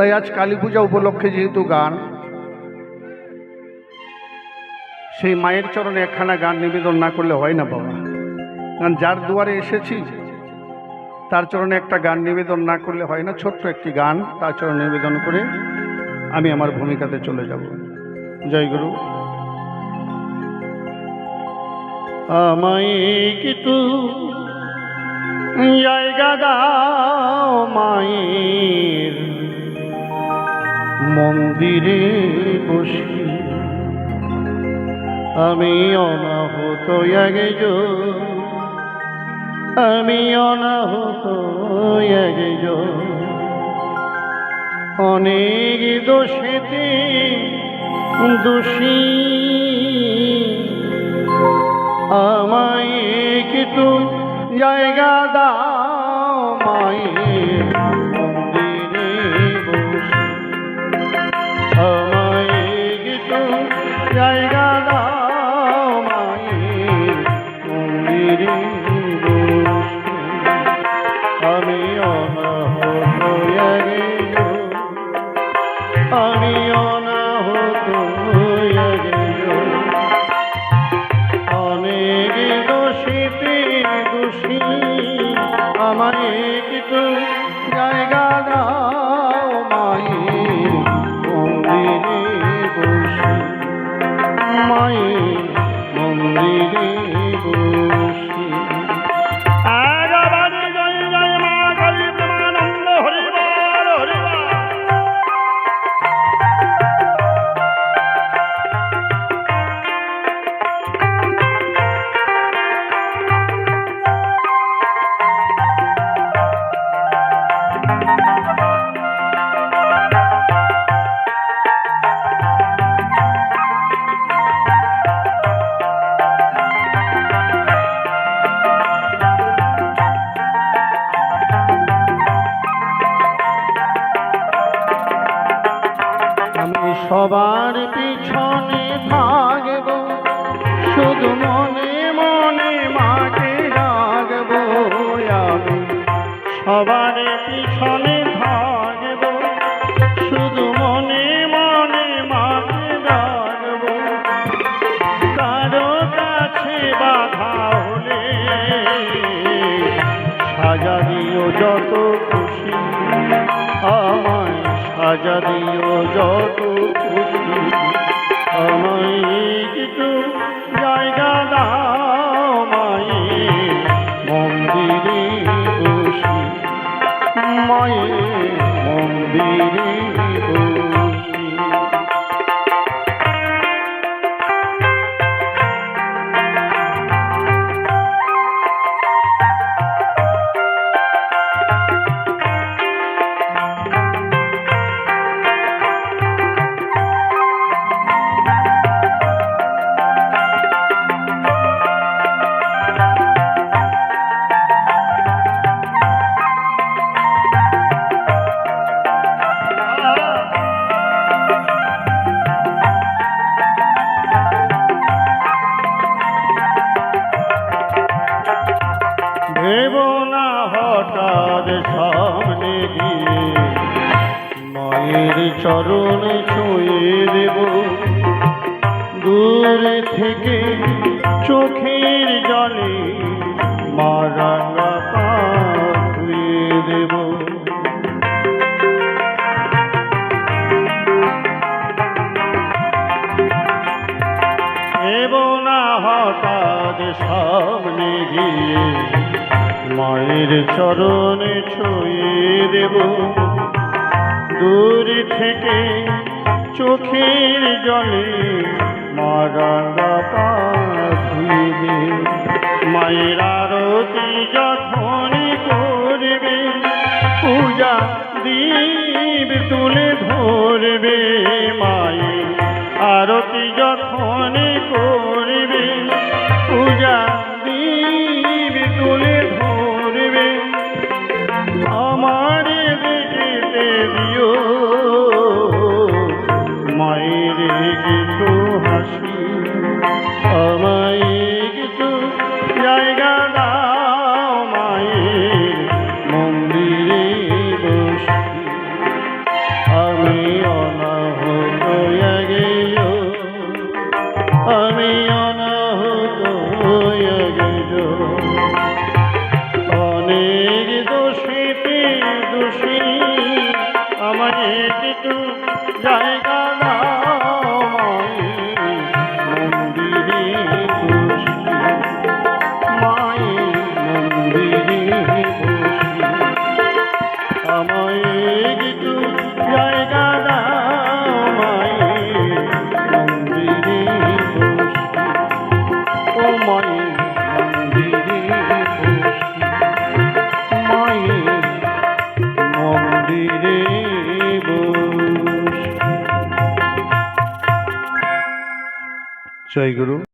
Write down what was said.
তাই আজ কালী পূজা উপলক্ষে যেহেতু গান, সেই মায়ের চরণে একখানা গান নিবেদন না করলে হয় না বাবা। কারণ যার দুয়ারে এসেছি, তার চরণে একটা গান নিবেদন না করলে হয় না। ছোট্ট একটি গান, তার চরণে নিবেদন করে আমি আমার ভূমিকাতে চলে যাব। জয় গুরু। জায়গা দাও মায়ের মন্দিরে বসি। আমি অনাহত এগেজ আমি অনাহত এগেজ অনেক দোষেতে দোষী। আমায় একটু জায়গা আমায় একটু জায়গা দাও মায়ের মন্দিরে আমি অনাহত গেল আমি অনাহত গেল অনেক দোষীতে দোষী আমায় মন্দিরে থাকব শুধু মনে মনে মাকে রাখব আমি। সবার পিছনে থাকব শুধু মনে মনে মাকে রাখব কারও কাছে বাধা হলে সাজা যত খুশি। আমায় সাজা যত খুশি। আমায় কিছু জায়গা দাও। মায়ের চরণে ছুঁয়ে দেব। দূরে থেকে চোখের জলে মা রাঙা পা ধুয়ে দেব। দেব না হঠাৎ সামনে গিয়ে মায়ের চরণে ছুঁয়ে দেব। দূর থেকে চোখের জলে মারাঙ্গা পা ধুয়ে মায়ের যখনই করবে, পূজা দীপ তুলে ধরবে। মায়ের আরতি যখন করবে জায়গা জয় গুরু।